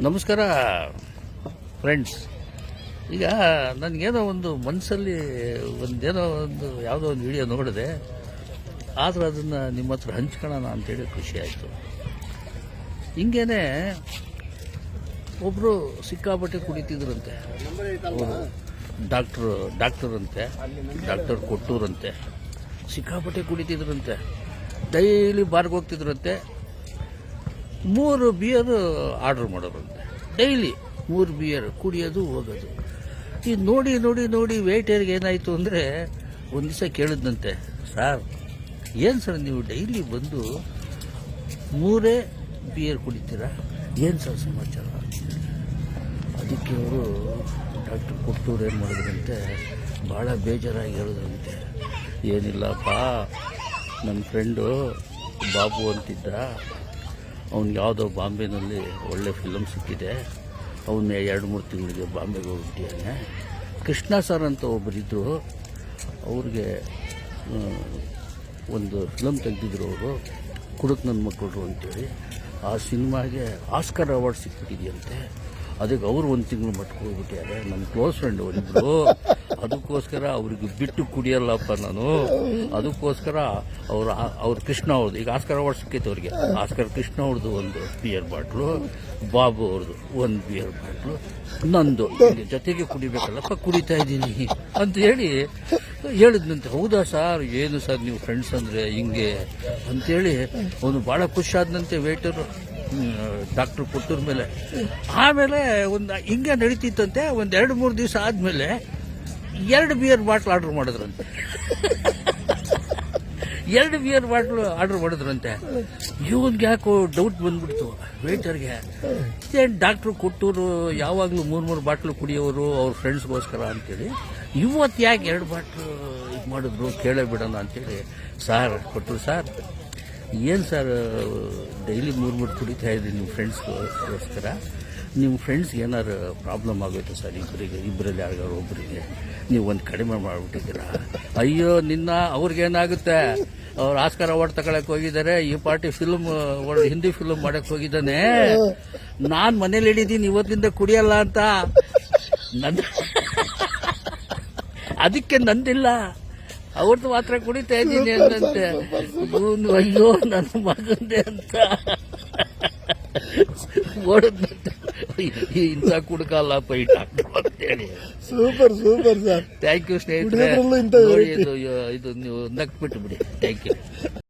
ನಮಸ್ಕಾರ ಫ್ರೆಂಡ್ಸ್ ಈಗ ನನಗೇನೋ ಒಂದು ಮನಸ್ಸಲ್ಲಿ ಒಂದೇನೋ ಒಂದು ಯಾವುದೋ ಒಂದು ವಿಡಿಯೋ ನೋಡಿದೆ. ಆದರೂ ಅದನ್ನು ನಿಮ್ಮ ಹತ್ರ ಹಂಚ್ಕೊಳ್ಳೋಣ ಅಂತೇಳಿ ಖುಷಿ ಆಯಿತು. ಹಿಂಗೇನೆ ಒಬ್ಬರು ಸಿಕ್ಕಾಪಟ್ಟೆ ಕುಡಿತಿದ್ರಂತೆ. Doctor ಡಾಕ್ಟರಂತೆ doctor ಕೊಟ್ಟೂರಂತೆ. ಸಿಕ್ಕಾಪಟ್ಟೆ ಕುಡಿತಿದ್ರಂತೆ. ಡೈಲಿ ಬಾರ್ಗೆ ಹೋಗ್ತಿದ್ರಂತೆ. ಮೂರು ಬಿಯರ್ ಆರ್ಡರ್ ಮಾಡೋರಂತೆ. ಡೈಲಿ ಮೂರು ಬಿಯರ್ ಕುಡಿಯೋದು, ಹೋಗೋದು. ಈ ನೋಡಿ ನೋಡಿ ನೋಡಿ ವೇಟರ್ಗೆ ಏನಾಯಿತು ಅಂದರೆ ಒಂದು ದಿವಸ ಕೇಳಿದ್ನಂತೆ ಸರ್ ಏನು ಸರ್ ನೀವು ಡೈಲಿ ಬಂದು ಮೂರೇ ಬಿಯರ್ ಕುಡಿತೀರಾ? ಏನು ಸರ್ ಸಮಾಚಾರ? ಅದಕ್ಕೆ ಅವರು ಡಾಕ್ಟರ್ ಕೊಟ್ಟೂರು ಏನು ಮಾಡಿದ್ರಂತೆ, ಭಾಳ ಬೇಜಾರಾಗಿ ಹೇಳಿದ್ರಂತೆ, ಏನಿಲ್ಲಪ್ಪ ನನ್ನ ಫ್ರೆಂಡು ಬಾಬು ಅಂತಿದ್ದ ಅವ್ನಿಗೆ ಯಾವುದೋ ಬಾಂಬೆನಲ್ಲಿ ಒಳ್ಳೆ ಫಿಲಮ್ ಸಿಕ್ಕಿದೆ. ಅವನ್ನ ಎರಡು, ಮೂರು ತಿಂಗಳಿಗೆ ಬಾಂಬೆಗೆ ಹೋಗ್ಬಿಟ್ಟಿದ್ದಾನೆ ಕೃಷ್ಣ ಸರ್ ಅಂತ ಒಬ್ಬರಿದ್ದರು ಅವ್ರಿಗೆ ಒಂದು ಫಿಲಮ್ ತೆಗೆದಿದ್ರು ಅವರು. ಕುಡುಕ್ ನನ್ನ ಮಕ್ಕಳು ಅಂತೇಳಿ. ಆ ಸಿನಿಮಾಗೆ ಆಸ್ಕರ್ ಅವಾರ್ಡ್ ಸಿಕ್ಬಿಟ್ಟಿದೆಯಂತೆ. ಅದಕ್ಕೆ ಅವರು ಒಂದು ತಿಂಗಳು ಹೋಗ್ಬಿಟ್ಟಿದ್ದಾರೆ ನನ್ನ ಕ್ಲೋಸ್ ಫ್ರೆಂಡ್ ಒಂದಿಬ್ರು ಅದಕ್ಕೋಸ್ಕರ ಅವ್ರಿಗೆ ಬಿಟ್ಟು ಕುಡಿಯಲ್ಲಪ್ಪ ನಾನು. ಅದಕ್ಕೋಸ್ಕರ ಅವ್ರ ಅವ್ರ ಕೃಷ್ಣ ಅವ್ರದ್ದು ಈಗ ಆಸ್ಕರ್ ಅವಾರ್ಡ್ ಸಿಕ್ಕೈತೆ ಅವ್ರಿಗೆ. ಆಸ್ಕರ್ ಕೃಷ್ಣ ಅವ್ರದ್ದು ಒಂದು ಬಿಯರ್ ಬಾಟ್ಲು ಬಾಬು ಅವ್ರದ್ದು ಒಂದು ಬಿಯರ್ ಬಾಟ್ಲು ನಂದು. ಜೊತೆಗೆ ಕುಡಿಬೇಕಲ್ಲಪ್ಪ, ಕುಡಿತಾ ಇದ್ದೀನಿ ಅಂತ ಹೇಳಿ ಹೇಳಿದ್ನಂತೆ. ಹೌದಾ ಸರ್? ಏನು ಸರ್ ನೀವು ಫ್ರೆಂಡ್ಸ್ ಅಂದರೆ ಹಿಂಗೆ ಅಂತೇಳಿ. ಅವನು ಭಾಳ ಖುಷಿ ಆದಂತೆ ವೇಟರು ಡಾಕ್ಟ್ರು ಕೊಟ್ಟರ ಮೇಲೆ. ಆಮೇಲೆ ಒಂದು ಹಿಂಗೆ ನಡೀತಿತ್ತಂತೆ, ಒಂದು ಎರಡು ಮೂರು ದಿವಸ ಆದಮೇಲೆ ಎರಡು ಬಿಯರ್ ಬಾಟ್ಲ್ ಆರ್ಡರ್ ಮಾಡಿದ್ರಂತೆ. ಎರಡು ಬಿಯರ್ ಬಾಟ್ಲು ಆರ್ಡರ್ ಮಾಡಿದ್ರಂತೆ. ಇವನ್ಗೆ ಯಾಕೋ ಡೌಟ್ ಬಂದ್ಬಿಡ್ತು ವೇಟರ್ಗೆ ಏನು ಡಾಕ್ಟ್ರು ಕೊಟ್ಟೂರು, ಯಾವಾಗಲೂ ಮೂರು ಮೂರು ಬಾಟ್ಲು ಕುಡಿಯೋರು ಅವ್ರ ಫ್ರೆಂಡ್ಸ್ಗೋಸ್ಕರ ಅಂತೇಳಿ. ಇವತ್ತು ಯಾಕೆ ಎರಡು ಬಾಟ್ಲು ಇದು ಮಾಡಿದ್ರು ಕೇಳೇ ಬಿಡೋಣ ಅಂತೇಳಿ ಸಾರ್ ಕೊಟ್ಟರು ಸರ್. ಏನು ಸರ್, ಡೈಲಿ ಮೂರು ಮೂರು ಕುಡಿತಾ ಇದ್ರಿ ನಿಮ್ಮ ಫ್ರೆಂಡ್ಸ್ಗೋಸ್ಕರ? ನಿಮ್ಮ ಫ್ರೆಂಡ್ಸ್ಗೆ ಏನಾರು ಪ್ರಾಬ್ಲಮ್ ಆಗೋಯ್ತು ಸರ್ ಇಬ್ಬರಿಗೆ ಇಬ್ಬರಲ್ಲಿ ಯಾರಿಗಾರು ಒಬ್ಬರಿಗೆ ನೀವು ಒಂದು ಕಡಿಮೆ ಮಾಡಿಬಿಟ್ಟಿದ್ದೀರಾ? ಅಯ್ಯೋ, ನಿನ್ನ ಅವ್ರಿಗೇನಾಗುತ್ತೆ ಅವ್ರು ಆಸ್ಕರ್ ಅವಾರ್ಡ್ ತಗೊಳಕ್ ಹೋಗಿದ್ದಾರೆ, ಈ ಪಾರ್ಟಿ ಫಿಲ್ಮ್ ಹಿಂದಿ ಫಿಲ್ಮ್ ಮಾಡಕ್ ಹೋಗಿದ್ದಾನೆ. ನಾನು ಮನೇಲಿ ಹಿಡಿದೀನಿ ಇವತ್ತಿಂದ ಕುಡಿಯಲ್ಲ ಅಂತ. ನನ್ನ ಅದಕ್ಕೆ ನಂದಿಲ್ಲ. ಅವ್ರದ್ದು ಮಾತ್ರ ಕುಡಿತಾ ಇದ್ದೀನಿ ಅಂತಂತೆ ಇವ್ನು ಅಯ್ಯೋ ನನ್ನ ಮಗಂದೆ ಅಂತ. ಇಂಥ ಕುಡ್ಕಲ್ಲಪ್ಪ ಈ ಡಾಕ್ಟರ್ ಅಂತೇಳಿ. Super super sir. Thank you ಸ್ನೇಹಿತರೆ. ಇದು ನೀವು ನಕ್ಬಿಟ್ಟು ಬಿಡಿ ಥ್ಯಾಂಕ್ ಯು